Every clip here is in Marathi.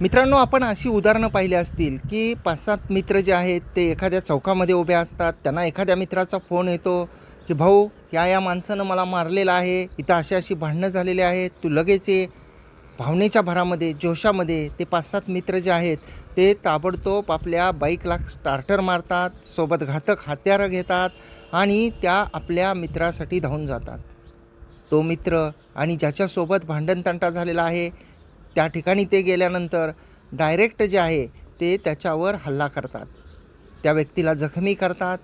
मित्रांनो आपण अशी उदाहरणं पाहिली असतील की पाच सात मित्र जे आहेत ते एखाद्या चौकामध्ये उभे असतात. त्यांना एखाद्या मित्राचा फोन येतो की भाऊ या या माणसानं मला मारलेलं आहे. इथं अशी अशी भांडणं झालेली आहेत. तू लगेच ये. भावनेच्या भरामध्ये जोशामध्ये ते पाच सात मित्र जे आहेत ते ताबडतोब आपल्या बाईकला स्टार्टर मारतात सोबत घातक हत्यारं घेतात आणि त्या आपल्या मित्रासाठी धावून जातात. तो मित्र आणि ज्याच्यासोबत भांडणतंटा झालेला आहे त्या ठिकाणी ते गेल्यानंतर डायरेक्ट जे आहे ते त्याच्यावर हल्ला करतात. त्या व्यक्तीला जखमी करतात.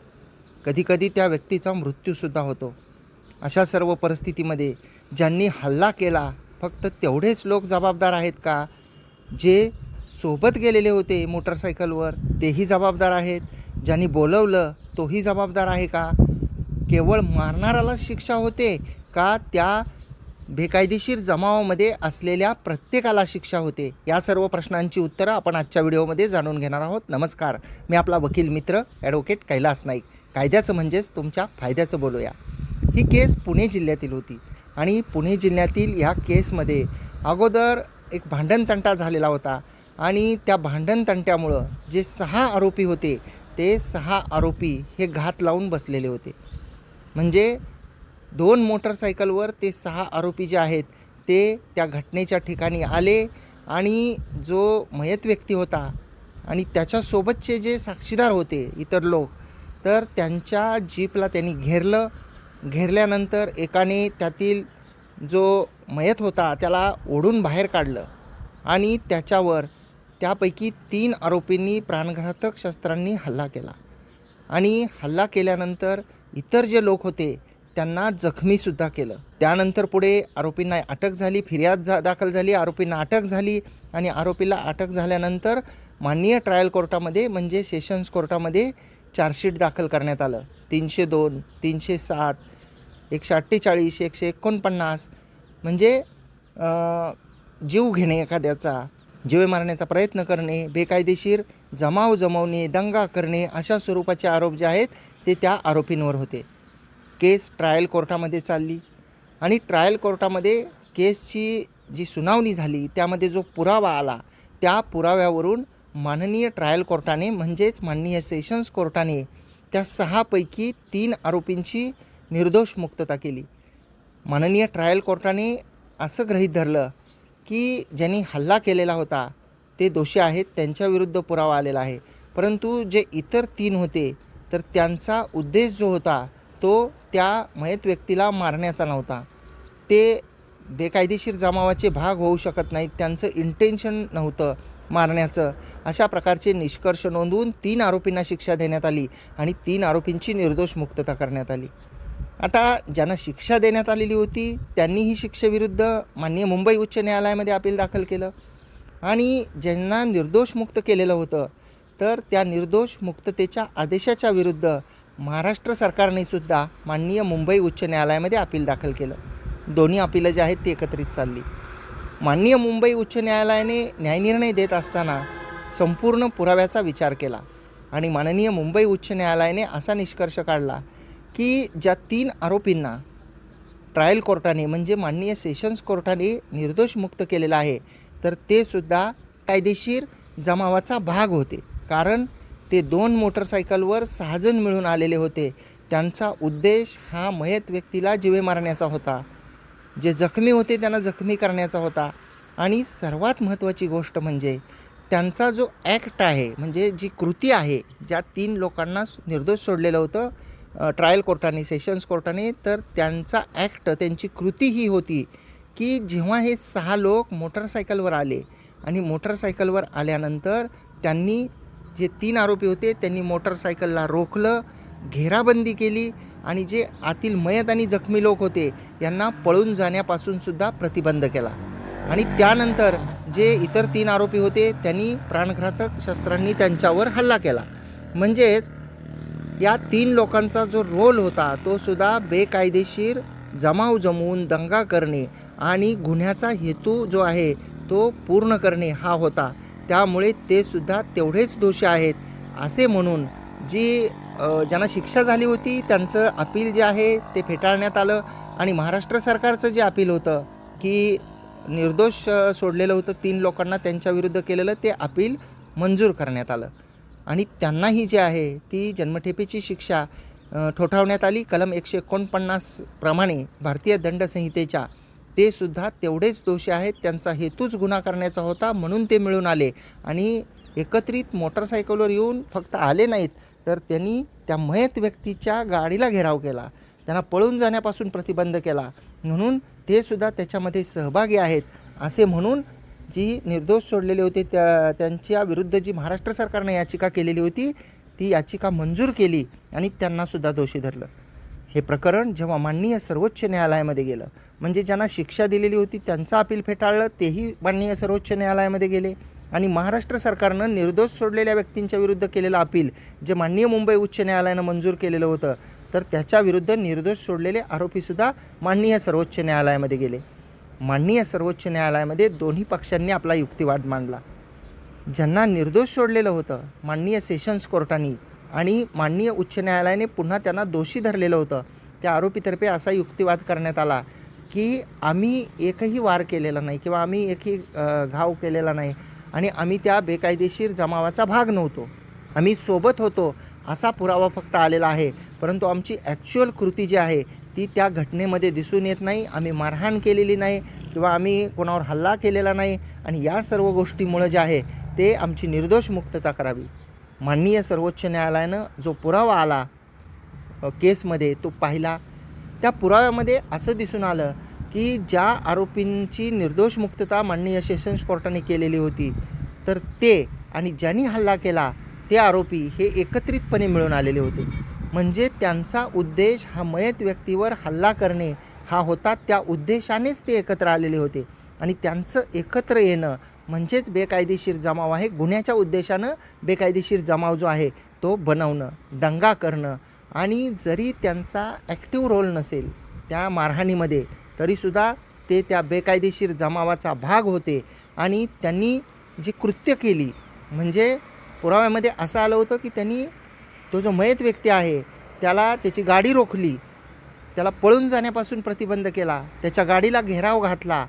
कधीकधी त्या व्यक्तीचा मृत्यूसुद्धा होतो. अशा सर्व परिस्थितीमध्ये ज्यांनी हल्ला केला फक्त तेवढेच लोक जबाबदार आहेत का? जे सोबत गेलेले होते मोटरसायकलवर तेही जबाबदार आहेत. ज्यांनी बोलवलं तोही जबाबदार आहे का? केवळ मारणाऱ्यालाच शिक्षा होते का? त्या बेकायदेशीर जमावामध्ये असलेल्या प्रत्येकाला शिक्षा होते. या सर्व प्रश्नांची उत्तरं आपण आजच्या व्हिडिओमध्ये जाणून घेणार आहोत. नमस्कार. मी आपला वकील मित्र ॲडव्होकेट कैलास नाईक. कायद्याचं म्हणजेच तुमच्या फायद्याचं बोलूया. ही केस पुणे जिल्ह्यातील होती आणि पुणे जिल्ह्यातील या केसमध्ये अगोदर एक भांडणतंटा झालेला होता आणि त्या भांडणतंट्यामुळं जे सहा आरोपी होते ते सहा आरोपी हे घात लावून बसलेले होते. म्हणजे दोन मोटरसायकलवर ते सहा आरोपी जे आहेत ते त्या घटनेच्या ठिकाणी आले आणि जो मयत व्यक्ती होता आणि त्याच्यासोबतचे जे साक्षीदार होते इतर लोक तर त्यांच्या जीपला त्यांनी घेरलं. घेरल्यानंतर एकाने त्यातील जो मयत होता त्याला ओढून बाहेर काढलं आणि त्याच्यावर त्यापैकी तीन आरोपींनी प्राणघातक शस्त्रांनी हल्ला केला. आणि हल्ला केल्यानंतर इतर जे लोक होते त्यांना जखमीसुद्धा केलं. त्यानंतर पुढे आरोपींना अटक झाली फिर्याद जा दाखल झाली आरोपींना अटक झाली आणि आरोपीला अटक झाल्यानंतर माननीय ट्रायल कोर्टामध्ये म्हणजे सेशन्स कोर्टामध्ये चार्जशीट दाखल करण्यात आलं. तीनशे दोन तीनशे सात एकशे अठ्ठेचाळीस एकशे एकोणपन्नास. म्हणजे जीव घेणे एखाद्याचा जीवे मारण्याचा प्रयत्न करणे बेकायदेशीर जमाव जमवणे दंगा करणे अशा स्वरूपाचे आरोप जे आहेत ते त्या आरोपींवर होते. केस ट्रायल कोर्टामध्ये चालली. आणि ट्रायल कोर्टामध्ये केसची जी सुनावणी झाली त्यामध्ये जो पुरावा आला त्या पुराव्यावरून माननीय ट्रायल कोर्टाने म्हणजेच माननीय सेशन्स कोर्टाने त्या सहापैकी तीन आरोपींची निर्दोष मुक्तता केली. माननीय ट्रायल कोर्टाने असं गृहीत धरलं की ज्यांनी हल्ला केलेला होता ते दोषी आहेत त्यांच्याविरुद्ध पुरावा आलेला आहे. परंतु जे इतर तीन होते तर त्यांचा उद्देश जो होता तो त्या मयत व्यक्तीला मारण्याचा नव्हता. ते बेकायदेशीर जमावाचे भाग होऊ शकत नाहीत त्यांचं इंटेन्शन नव्हतं मारण्याचं. अशा प्रकारचे निष्कर्ष नोंदवून तीन आरोपींना शिक्षा देण्यात आली आणि तीन आरोपींची निर्दोष मुक्तता करण्यात आली. आता ज्यांना शिक्षा देण्यात आलेली होती त्यांनी ही शिक्षेविरुद्ध माननीय मुंबई उच्च न्यायालयामध्ये अपील दाखल केलं. आणि ज्यांना निर्दोष मुक्त केलेलं होतं तर त्या निर्दोष मुक्ततेच्या आदेशाच्या विरुद्ध महाराष्ट्र सरकारने सुद्धा माननीय मुंबई उच्च न्यायालयामध्ये अपील दाखल केलं. दोन्ही अपीलं जे आहेत ती एकत्रित चालली. माननीय मुंबई उच्च न्यायालयाने न्यायनिर्णय देत असताना संपूर्ण पुराव्याचा विचार केला आणि माननीय मुंबई उच्च न्यायालयाने असा निष्कर्ष काढला की ज्या तीन आरोपींना ट्रायल कोर्टाने म्हणजे माननीय सेशन्स कोर्टाने निर्दोष मुक्त केलेलं आहे तर ते सुद्धा कायदेशीर जमावाचा भाग होते. कारण ते दोन मोटरसायकलवर सहाजण मिळून आलेले होते. त्यांचा उद्देश हा मयत व्यक्तीला जिवे मारण्याचा होता. जे जखमी होते त्यांना जखमी करण्याचा होता. आणि सर्वात महत्त्वाची गोष्ट म्हणजे त्यांचा जो ॲक्ट आहे म्हणजे जी कृती आहे ज्या तीन लोकांना निर्दोष सोडलेलं होतं ट्रायल कोर्टाने सेशन्स कोर्टाने तर त्यांचा ॲक्ट त्यांची कृती ही होती की जेव्हा हे सहा लोक मोटरसायकलवर आले आणि मोटरसायकलवर आल्यानंतर त्यांनी जे तीन आरोपी होते त्यांनी मोटरसायकलला रोखलं घेराबंदी केली आणि जे आतील मयत आणि जखमी लोक होते यांना पळून जाण्यापासून सुद्धा प्रतिबंध केला. आणि त्यानंतर जे इतर तीन आरोपी होते त्यांनी प्राणघातक शस्त्रांनी त्यांच्यावर हल्ला केला. म्हणजेच या तीन लोकांचा जो रोल होता तो सुद्धा बेकायदेशीर जमाव जमवून दंगा करणे आणि गुन्ह्याचा हेतू जो आहे तो पूर्ण करणे हा होता. त्यामुळे ते सुद्धा तेवढेच दोषी आहेत असे म्हणून जी ज्यांना शिक्षा झाली होती त्यांचं अपील जे आहे ते फेटाळण्यात आलं आणि महाराष्ट्र सरकारचं जे अपील होतं की निर्दोष सोडलेलं होतं तीन लोकांना त्यांच्याविरुद्ध केलेलं ते अपील मंजूर करण्यात आलं. आणि त्यांनाही जे आहे ती जन्मठेपेची शिक्षा ठोठावण्यात आली. कलम एकशे एकोणपन्नास प्रमाणे भारतीय दंडसंहितेच्या ते सुद्धा तेवढेच दोषी आहेत. त्यांचा हेतूच गुन्हा करण्याचा होता म्हणून ते मिळून आले. आणि एकत्रित मोटरसायकलवर येऊन फक्त आले नाहीत तर त्यांनी त्या मयत व्यक्तीच्या गाडीला घेराव केला. त्यांना पळून जाण्यापासून प्रतिबंध केला. म्हणून ते सुद्धा त्याच्यामध्ये सहभागी आहेत असे म्हणून जी निर्दोष सोडलेले होते त्या त्यांच्या विरुद्ध जी महाराष्ट्र सरकारने याचिका केलेली होती ती याचिका मंजूर केली आणि त्यांनासुद्धा दोषी धरलं. हे प्रकरण जेव्हा माननीय सर्वोच्च न्यायालयामध्ये गेलं म्हणजे ज्यांना शिक्षा दिलेली होती त्यांचं अपील फेटाळलं तेही माननीय सर्वोच्च न्यायालयामध्ये गेले. आणि महाराष्ट्र सरकारनं निर्दोष सोडलेल्या व्यक्तींच्या विरुद्ध केलेलं अपील जे माननीय मुंबई उच्च न्यायालयानं मंजूर केलेलं होतं तर त्याच्याविरुद्ध निर्दोष सोडलेले आरोपीसुद्धा माननीय सर्वोच्च न्यायालयामध्ये गेले. माननीय सर्वोच्च न्यायालयामध्ये दोन्ही पक्षांनी आपला युक्तिवाद मांडला. ज्यांना निर्दोष सोडलेलं होतं माननीय सेशन्स कोर्टाने आणि माननीय उच्च न्यायालयाने पुन्हा त्यांना दोषी धरलेलं होतं. त्या आरोपीतर्फे असा युक्तिवाद करण्यात आला की आम्ही एकही वार केलेला नाही किंवा आम्ही एकही घाव केलेला नाही आणि आम्ही त्या बेकायदेशीर जमावाचा भाग नव्हतो. आम्ही सोबत होतो असा पुरावा फक्त आलेला आहे. परंतु आमची ॲक्च्युअल कृती जी आहे ती त्या घटनेमध्ये दिसून येत नाही. आम्ही मारहाण केलेली नाही किंवा आम्ही कोणावर हल्ला केलेला नाही. आणि या सर्व गोष्टीमुळं जे आहे ते आमची निर्दोष मुक्तता करावी माननीय सर्वोच्च न्यायालयानं जो पुरावा आला केसमध्ये तो पाहिला त्या पुराव्यामध्ये असं दिसून आलं की ज्या आरोपींची निर्दोष मुक्तता माननीय सेशन्स कोर्टाने केलेली होती तर ते आणि ज्यांनी हल्ला केला ते आरोपी हे एकत्रितपणे मिळून आलेले होते. म्हणजे त्यांचा उद्देश हा मयत व्यक्तीवर हल्ला करणे हा होता त्या उद्देशानेच ते एकत्र आलेले होते. आणि त्यांचं एकत्र येणं म्हणजेच बेकायदेशीर जमाव आहे. गुन्ह्याच्या उद्देशानं बेकायदेशीर जमाव जो आहे तो बनवणं दंगा करणं आणि जरी त्यांचा ॲक्टिव्ह रोल नसेल त्या मारहाणीमध्ये तरीसुद्धा ते त्या बेकायदेशीर जमावाचा भाग होते आणि त्यांनी जी कृत्य केली म्हणजे पुराव्यामध्ये असं आलं होतं की त्यांनी तो जो मयत व्यक्ती आहे त्याला त्याची गाडी रोखली त्याला पळून जाण्यापासून प्रतिबंध केला त्याच्या गाडीला घेराव घातला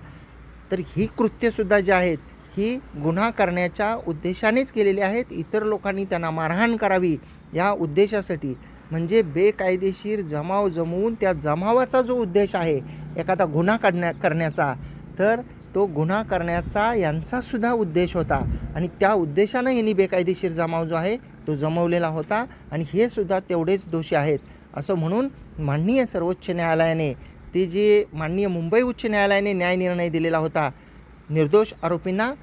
तर ही कृत्यसुद्धा जी आहेत ही गुन्हा करण्याच्या उद्देशानेच केलेली आहेत. इतर लोकांनी त्यांना मारहाण करावी या उद्देशासाठी. म्हणजे बेकायदेशीर जमाव जमवून त्या जमावाचा जो उद्देश आहे एखादा गुन्हा काढण्या करण्याचा तर तो गुन्हा करण्याचा यांचासुद्धा उद्देश होता. आणि त्या उद्देशानं यांनी बेकायदेशीर जमाव जो आहे तो जमवलेला होता. आणि हे सुद्धा तेवढेच दोषी आहेत. असं म्हणून माननीय सर्वोच्च न्यायालयाने ते जे माननीय मुंबई उच्च न्यायालयाने न्याय निर्णय दिलेला होता निर्दोष आरोपींना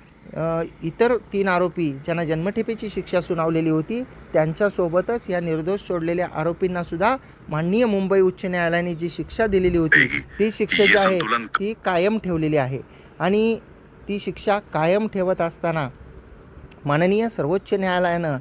इतर तीन आरोपी ज्यांना जन्मठेपेची शिक्षा सुनावलेली होती त्यांच्यासोबतच या निर्दोष सोडलेल्या आरोपींना सुद्धा माननीय मुंबई उच्च न्यायालयाने जी शिक्षा दिलेली होती ती शिक्षा जी आहे ती कायम ठेवलेली आहे. आणि ती शिक्षा कायम ठेवत असताना माननीय सर्वोच्च न्यायालयानं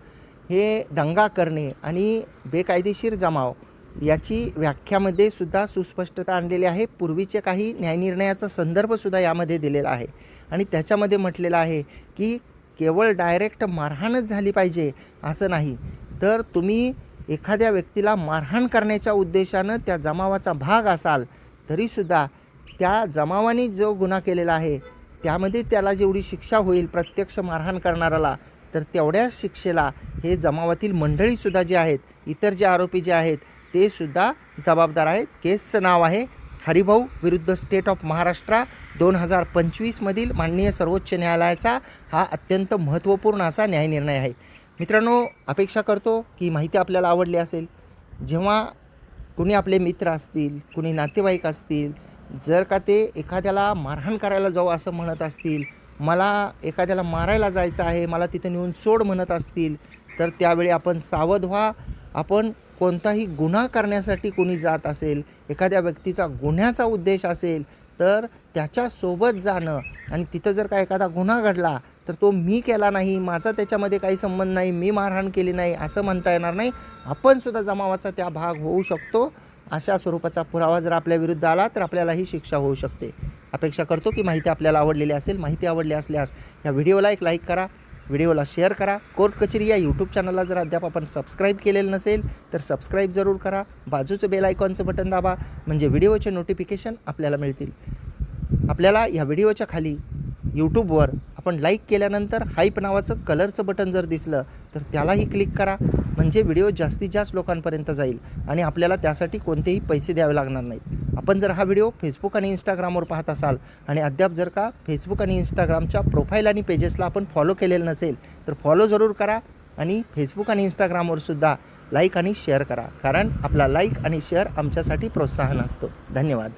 हे दंगा करणे आणि बेकायदेशीर जमाव याची व्याख्यामध्ये सुद्धा सुस्पष्टता आणलेली आहे. पूर्वीचे काही न्यायनिर्णयाचा संदर्भसुद्धा यामध्ये दिलेला आहे. आणि त्याच्यामध्ये म्हटलेलं आहे की केवळ डायरेक्ट मारहाणच झाली पाहिजे असं नाही. तर तुम्ही एखाद्या व्यक्तीला मारहाण करण्याच्या उद्देशानं त्या जमावाचा भाग असाल तरीसुद्धा त्या जमावाने जो गुन्हा केलेला आहे त्यामध्ये त्याला जेवढी शिक्षा होईल प्रत्यक्ष मारहाण करणाऱ्याला तर तेवढ्याच शिक्षेला हे जमावातील मंडळीसुद्धा जे आहेत इतर जे आरोपी जे आहेत ते सुद्धा जबाबदार आहेत. केसचं नाव आहे हरिभाऊ विरुद्ध स्टेट ऑफ महाराष्ट्र दोन हजार पंचवीसमधील माननीय सर्वोच्च न्यायालयाचा हा अत्यंत महत्त्वपूर्ण असा न्यायनिर्णय आहे. मित्रांनो अपेक्षा करतो की माहिती आपल्याला आवडली असेल. जेव्हा कुणी आपले मित्र असतील कुणी नातेवाईक असतील जर का ते एखाद्याला मारहाण करायला जाऊ असं म्हणत असतील मला एखाद्याला मारायला जायचं आहे मला तिथं नेऊन सोड म्हणत असतील तर त्यावेळी आपण सावध व्हा. आपण कोणताही गुन्हा करण्यासाठी कोणी जात असेल एखाद्या व्यक्तीचा गुन्ह्याचा उद्देश असेल तर त्याच्यासोबत जाणं आणि तिथं जर का एखादा गुन्हा घडला तर तो मी केला नाही माझा त्याच्यामध्ये काही संबंध नाही मी मारहाण केली नाही असं म्हणता येणार नाही. आपणसुद्धा जमावाचा त्या भाग होऊ शकतो. अशा स्वरूपाचा पुरावा जर आपल्या विरुद्ध आला तर आपल्याला ही शिक्षा होऊ शकते. अपेक्षा करतो की माहिती आपल्याला आवडलेली असेल माहिती आवडली असल्यास या व्हिडिओला एक लाईक करा. व्हिडिओला शेअर करा. कोर्ट कचेरी या यूट्यूब चॅनलला जर अद्याप आपण सबस्क्राईब केलेलं नसेल तर सबस्क्राईब जरूर करा. बाजूचं बेल आयकॉनचं बटन दाबा म्हणजे व्हिडिओचे नोटिफिकेशन आपल्याला मिळतील. आपल्याला या व्हिडिओच्या खाली यूट्यूबवर आपण लाईक केल्यानंतर हाईप नावाचं कलरचं बटन जर दिसलं तर त्यालाही क्लिक करा. म्हणजे व्हिडिओ जास्तीत जास्त लोकांपर्यंत जाईल आणि आपल्याला त्यासाठी कोणतेही पैसे द्यावे लागणार नाहीत. आपण जर हा व्हिडिओ फेसबुक आणि इंस्टाग्रामवर पाहत असाल आणि अद्याप जर का फेसबुक आणि इंस्टाग्रामच्या प्रोफाईल आणि पेजेसला आपण फॉलो केलेलं नसेल तर फॉलो जरूर करा आणि फेसबुक आणि इंस्टाग्रामवर सुद्धा लाईक आणि शेअर करा. कारण आपला लाईक आणि शेअर आमच्यासाठी प्रोत्साहन असतो. धन्यवाद.